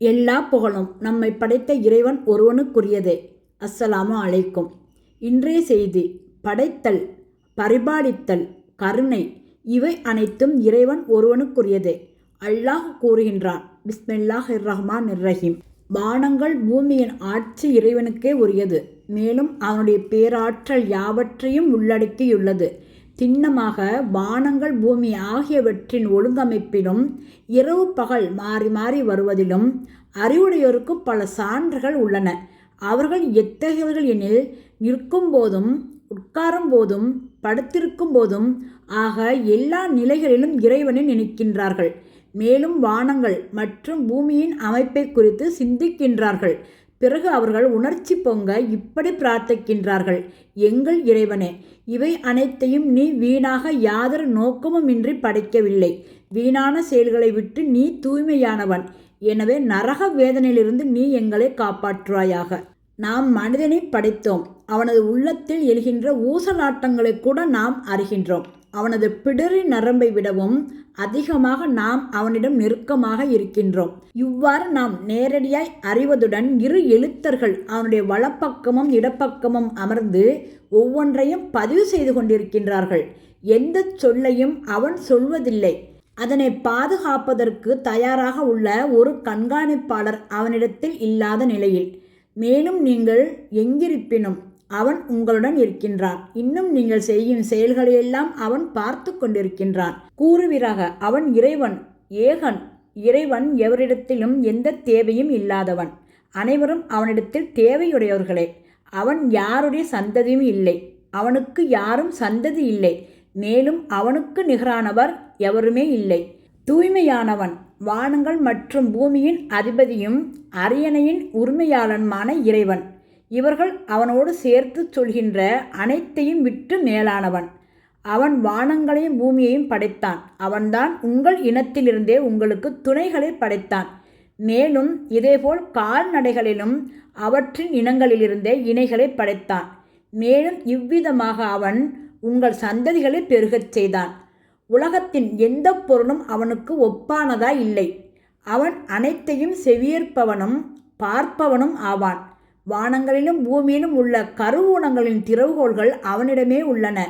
எல்லா புகழும் நம்மை படைத்த இறைவன் ஒருவனுக்குரியதே. அஸ்ஸலாமு அலைக்கும். இன்றைய செய்தி படைத்தல் பரிபாலித்தல் கருணை இவை அனைத்தும் இறைவன் ஒருவனுக்குரியதே. அல்லாஹ் கூறுகின்றான் பிஸ்மில்லாஹ் ரஹ்மான் ரஹீம் வானங்கள் பூமியின் ஆட்சி இறைவனுக்கே உரியது. மேலும் அவனுடைய பேராற்றல் யாவற்றையும் உள்ளடக்கியுள்ளது. திண்ணமாக வானங்கள் பூமி ஆகியவற்றின் ஒழுங்கமைப்பிலும் இரவு பகல் மாறி மாறி வருவதிலும் அறிவுடையோருக்கும் பல சான்றுகள் உள்ளன. அவர்கள் எத்தகையவர்கள் எனில் நிற்கும் போதும் உட்காரும் போதும் படுத்திருக்கும் போதும் ஆக எல்லா நிலைகளிலும் இறைவனை நினைக்கின்றார்கள். மேலும் வானங்கள் மற்றும் பூமியின் அமைப்பை குறித்து சிந்திக்கின்றார்கள். பிறகு அவர்கள் உணர்ச்சி பொங்க இப்படி பிரார்த்திக்கின்றார்கள் எங்கள் இறைவனே இவை அனைத்தையும் நீ வீணாக யாதொரு நோக்கமுமின்றி படைக்கவில்லை. வீணான செயல்களை விட்டு நீ தூய்மையானவன். எனவே நரக வேதனையிலிருந்து நீ எங்களை காப்பாற்றுவாயாக. நாம் மனிதனை படைத்தோம். அவனது உள்ளத்தில் எழுகின்ற ஊசலாட்டங்களை கூட நாம் அறிகின்றோம். அவனது பிடரி நரம்பை விடவும் அதிகமாக நாம் அவனிடம் நெருக்கமாக இருக்கின்றோம். இவ்வாறு நாம் நேரடியாய் அறிவதுடன் இரு எழுத்தர்கள் அவனுடைய வலப்பக்கமும் இடப்பக்கமும் அமர்ந்து ஒவ்வொன்றையும் பதிவு செய்து கொண்டிருக்கின்றார்கள். எந்த சொல்லையும் அவன் சொல்வதில்லை. அதனை பாதுகாப்பதற்கு தயாராக உள்ள ஒரு கண்காணிப்பாளர் அவனிடத்தில் இல்லாத நிலையில். மேலும் நீங்கள் எங்கிருப்பினும் அவன் உங்களுடன் இருக்கின்றான். இன்னும் நீங்கள் செய்யும் செயல்களையெல்லாம் அவன் பார்த்து கொண்டிருக்கின்றான். கூறுவீராக அவன் இறைவன் ஏகன் இறைவன் எவரிடத்திலும் எந்த தேவையும் இல்லாதவன். அனைவரும் அவனிடத்தில் தேவையுடையவர்களே. அவன் யாருடைய சந்ததியும் இல்லை. அவனுக்கு யாரும் சந்ததி இல்லை. மேலும் அவனுக்கு நிகரானவர் எவருமே இல்லை. தூய்மையானவன் வானங்கள் மற்றும் பூமியின் அதிபதியும் அரியணையின் உரிமையாளனுமான இறைவன். இவர்கள் அவனோடு சேர்த்து சொல்கின்ற அனைத்தையும் விட்டு மேலானவன். அவன் வானங்களையும் பூமியையும் படைத்தான். அவன்தான் உங்கள் இனத்திலிருந்தே உங்களுக்கு துணைகளை படைத்தான். மேலும் இதேபோல் கால்நடைகளிலும் அவற்றின் இனங்களிலிருந்தே இணைகளை படைத்தான். மேலும் இவ்விதமாக அவன் உங்கள் சந்ததிகளை பெருகச் செய்தான். உலகத்தின் எந்த பொருளும் அவனுக்கு ஒப்பானதா இல்லை. அவன் அனைத்தையும் செவியேற்பவனும் பார்ப்பவனும் ஆவான். வானங்களிலும் பூமியிலும் உள்ள கருவூனங்களின் திறவுகோள்கள் அவனிடமே உள்ளன.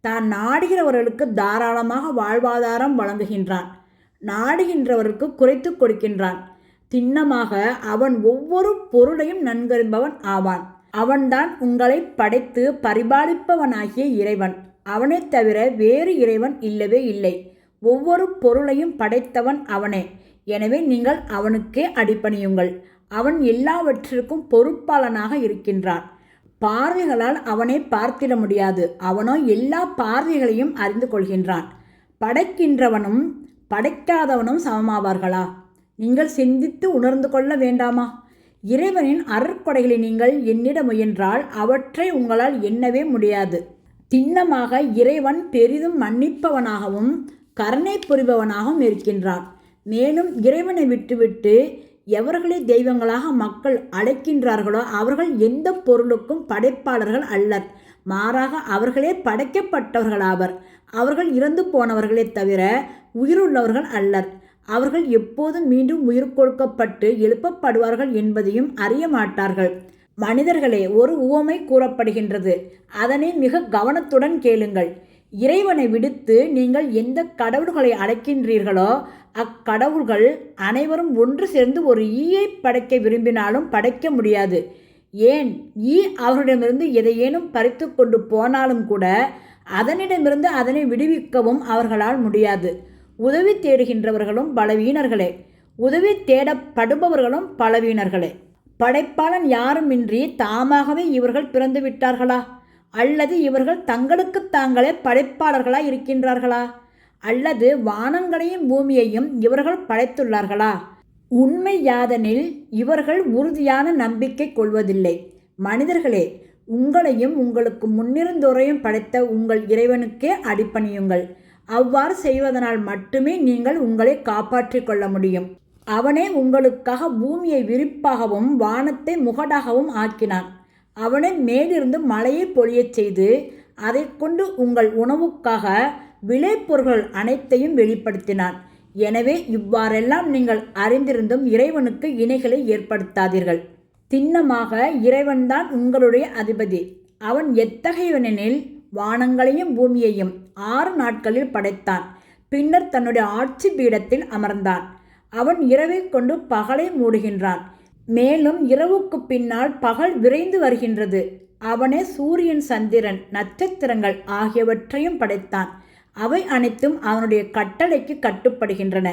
தான் நாடுகிறவர்களுக்கு தாராளமாக வாழ்வாதாரம் வழங்குகின்றான். நாடுகின்றவருக்கு குறைத்து கொடுக்கின்றான். திண்ணமாக அவன் ஒவ்வொரு பொருளையும் நன்கறிபவன் ஆவான். அவன்தான் உங்களை படைத்து பரிபாலிப்பவனாகிய இறைவன். அவனை தவிர வேறு இறைவன் இல்லவே இல்லை. ஒவ்வொரு பொருளையும் படைத்தவன் அவனே. எனவே நீங்கள் அவனுக்கே அடிப்பணியுங்கள் அவன் எல்லாவற்றிற்கும் பொறுப்பாளனாக இருக்கின்றான். பார்வைகளால் அவனை பார்த்திட முடியாது. அவனோ எல்லா பார்வைகளையும் அறிந்து கொள்கின்றான். படைக்கின்றவனும் படைக்காதவனும் சமமாவார்களா? நீங்கள் சிந்தித்து உணர்ந்து கொள்ள வேண்டாமா? இறைவனின் அறற்கொடைகளை நீங்கள் எண்ணிட முயன்றால் அவற்றை உங்களால் எண்ணவே முடியாது. திண்ணமாக இறைவன் பெரிதும் மன்னிப்பவனாகவும் கருணை புரிபவனாகவும் இருக்கின்றான் மேலும் இறைவனை விட்டுவிட்டு எவர்களை தெய்வங்களாக மக்கள் அழைக்கின்றார்களோ அவர்கள் எந்த பொருளுக்கும் படைப்பாளர்கள் அல்லர். மாறாக அவர்களே படைக்கப்பட்டவர்களாவர். அவர்கள் இறந்து போனவர்களே தவிர உயிருள்ளவர்கள் அல்லர். அவர்கள் எப்போதும் மீண்டும் உயிர் கொடுக்கப்பட்டு எழுப்பப்படுவார்கள் என்பதையும் அறிய மாட்டார்கள். மனிதர்களே ஒரு உவமை கூறப்படுகின்றது. அதனை மிக கவனத்துடன் கேளுங்கள். இறைவனை விடுத்து நீங்கள் எந்த கடவுள்களை அழைக்கின்றீர்களோ அக்கடவுள்கள் அனைவரும் ஒன்று சேர்ந்து ஒரு ஈயை படைக்க விரும்பினாலும் படைக்க முடியாது. ஏன்? ஈ அவர்களிடமிருந்து எதையேனும் பறித்து கொண்டு போனாலும் கூட அதனிடமிருந்து அதனை விடுவிக்கவும் அவர்களால் முடியாது. உதவி தேடுகின்றவர்களும் பலவீனர்களே. உதவி தேடப்படுபவர்களும் பலவீனர்களே. படைப்பாளன் யாருமின்றி தாமாகவே இவர்கள் பிறந்து விட்டார்களா அல்லது இவர்கள் தங்களுக்கு தாங்களே படைப்பாளர்களாக இருக்கின்றார்களா? அல்லது வானங்களையும் பூமியையும் இவர்கள் படைத்துள்ளார்களா? உண்மை யாதனில் இவர்கள் உறுதியான நம்பிக்கை கொள்வதில்லை. மனிதர்களே உங்களையும் உங்களுக்கு முன்னிருந்தோரையும் படைத்த உங்கள் இறைவனுக்கே அடிப்பணியுங்கள் அவ்வாறு செய்வதனால் மட்டுமே நீங்கள் உங்களை காப்பாற்றிக் கொள்ள முடியும். அவனே உங்களுக்காக பூமியை விரிப்பாகவும் வானத்தை முகடாகவும் ஆக்கினான். அவனே மேலிருந்து மழையை பொழியச் செய்து அதை கொண்டு உங்கள் உணவுக்காக விளைபொருள்கள் அனைத்தையும் வெளிப்படுத்தினான். எனவே இவ்வாறெல்லாம் நீங்கள் அறிந்திருந்தும் இறைவனுக்கு இணைகளை ஏற்படுத்தாதீர்கள். திண்ணமாக இறைவன்தான் உங்களுடைய அதிபதி. அவன் எத்தகையவனெனில் வானங்களையும் பூமியையும் ஆறு நாட்களில் படைத்தான். பின்னர் தன்னுடைய ஆட்சி பீடத்தில் அமர்ந்தான். அவன் இரவை கொண்டு பகலை மூடுகின்றான். மேலும் இரவுக்கு பின்னால் பகல் விரைந்து வருகின்றது. அவனே சூரியன் சந்திரன் நட்சத்திரங்கள் ஆகியவற்றையும் படைத்தான். அவை அனைத்தும் அவனுடைய கட்டளைக்கு கட்டுப்படுகின்றன.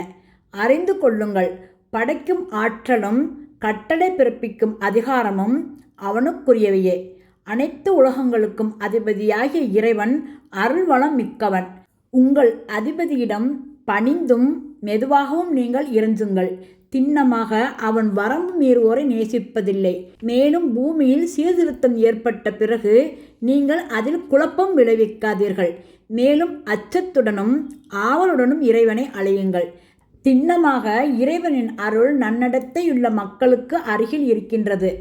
அறிந்து கொள்ளுங்கள் படைக்கும் ஆற்றலும் கட்டளை பிறப்பிக்கும் அதிகாரமும் அவனுக்குரியவையே. அனைத்து உலகங்களுக்கும் அதிபதியாகிய இறைவன் அருள்வளம் மிக்கவன் உங்கள் அதிபதியிடம் பணிந்தும் மெதுவாகவும் நீங்கள் இறஞ்சுங்கள் திண்ணமாக அவன் வரம்பு மீறுவோரை நேசிப்பதில்லை. மேலும் பூமியில் சீர்திருத்தம் ஏற்பட்ட பிறகு நீங்கள் அதில் குழப்பம் விளைவிக்காதீர்கள். மேலும் அச்சத்துடனும் ஆவலுடனும் இறைவனை அழையுங்கள். திண்ணமாக இறைவனின் அருள் நன்னடத்தையுள்ள மக்களுக்கு அருகில் இருக்கின்றது.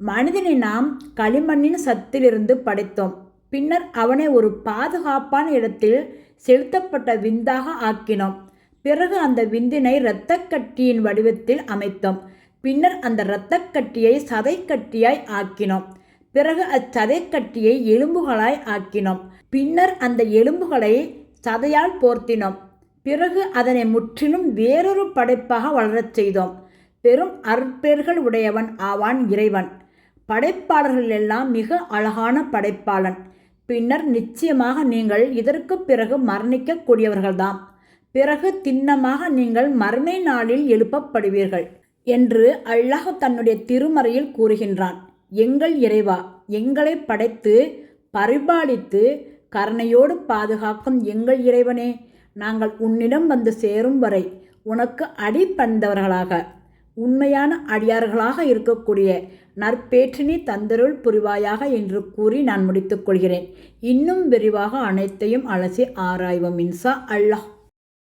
மனிதனை நாம் களிமண்ணின் சத்திலிருந்து படைத்தோம். பின்னர் அவனை ஒரு பாதுகாப்பான இடத்தில் செலுத்தப்பட்ட விந்தாக ஆக்கினோம். பிறகு அந்த விந்தினை இரத்தக்கட்டியின் வடிவத்தில் அமைத்தோம். பின்னர் அந்த இரத்தக்கட்டியை சதைக்கட்டியாய் ஆக்கினோம். பிறகு அச்சதைக்கட்டியை எலும்புகளாய் ஆக்கினோம். பின்னர் அந்த எலும்புகளை சதையால் போர்த்தினோம். பிறகு அதனை முற்றிலும் வேறொரு படைப்பாக வளரச் செய்தோம். பெரும் அற்பேர்கள் உடையவன் ஆவான் இறைவன். படைப்பாளர்கள் எல்லாம் மிக அழகான படைப்பாளன். பின்னர் நிச்சயமாக நீங்கள் இதற்கு பிறகு மரணிக்கக்கூடியவர்கள்தாம். பிறகு திண்ணமாக நீங்கள் மறுமை நாளில் எழுப்பப்படுவீர்கள் என்று அல்லாஹ் தன்னுடைய திருமறையில் கூறுகின்றான். எங்கள் இறைவா எங்களை படைத்து பரிபாலித்து கருணையோடு பாதுகாக்கும் எங்கள் இறைவனே நாங்கள் உன்னிடம் வந்து சேரும் வரை உனக்கு அடிப்பந்தவர்களாக உண்மையான அடியார்களாக இருக்கக்கூடிய நற்பேற்றினி தந்தருள் புரிவாயாக என்று கூறி நான் முடித்துக்கொள்கிறேன் இன்னும் விரிவாக அனைத்தையும் அலசி ஆராய்வோம் இன்சா அல்லாஹ்.